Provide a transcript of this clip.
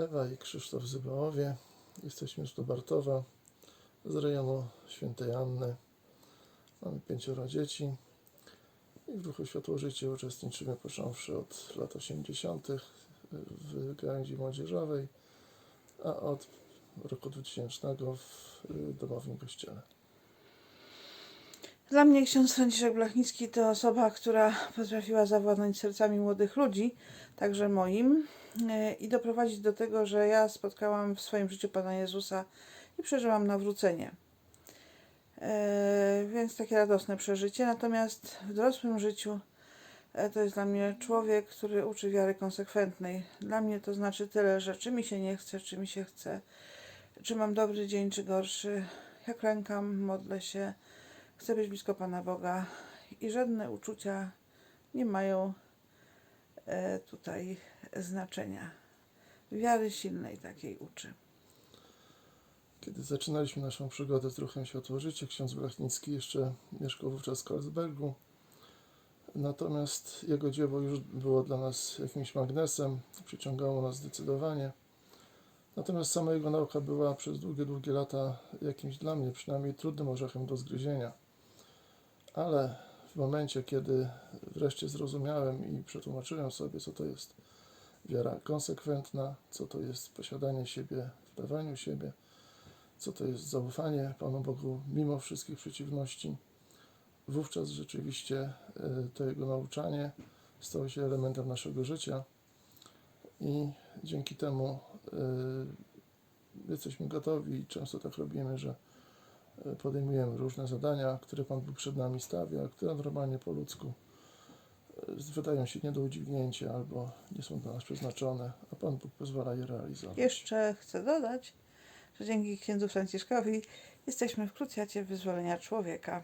Ewa i Krzysztof Zybałowie. Jesteśmy z Lubartowa, z rejonu Świętej Anny. Mamy pięcioro dzieci i w ruchu Światło Życie uczestniczymy począwszy od lat 80. w gałęzi młodzieżowej, a od roku 2000 w y, domowym kościele. Dla mnie ksiądz Franciszek Blachnicki to osoba, która potrafiła zawładnąć sercami młodych ludzi, także moim, e, i doprowadzić do tego, że ja spotkałam w swoim życiu Pana Jezusa i przeżyłam nawrócenie. E, Więc takie radosne przeżycie. Natomiast w dorosłym życiu e, to jest dla mnie człowiek, który uczy wiary konsekwentnej. Dla mnie to znaczy tyle, że czy mi się nie chce, czy mi się chce, czy mam dobry dzień, czy gorszy. Ja klękam, modlę się, chcę być blisko Pana Boga i żadne uczucia nie mają e, tutaj znaczenia. Wiary silnej takiej uczy. Kiedy zaczynaliśmy naszą przygodę z ruchem Światło Życie, ksiądz Blachnicki jeszcze mieszkał wówczas w Karlsbergu. Natomiast jego dzieło już było dla nas jakimś magnesem, przyciągało nas zdecydowanie. Natomiast sama jego nauka była przez długie, długie lata jakimś dla mnie przynajmniej trudnym orzechem do zgryzienia. Ale w momencie, kiedy wreszcie zrozumiałem i przetłumaczyłem sobie, co to jest wiara konsekwentna, co to jest posiadanie siebie w siebie, co to jest zaufanie Panu Bogu mimo wszystkich przeciwności. Wówczas rzeczywiście e, to Jego nauczanie stało się elementem naszego życia i dzięki temu e, jesteśmy gotowi i często tak robimy, że podejmujemy różne zadania, które Pan Bóg przed nami stawia, które normalnie po ludzku e, wydają się nie do udźwignięcia albo nie są dla nas przeznaczone, a Pan Bóg pozwala je realizować. Jeszcze chcę dodać, że dzięki księdzu Franciszkowi jesteśmy w krucjacie wyzwolenia człowieka.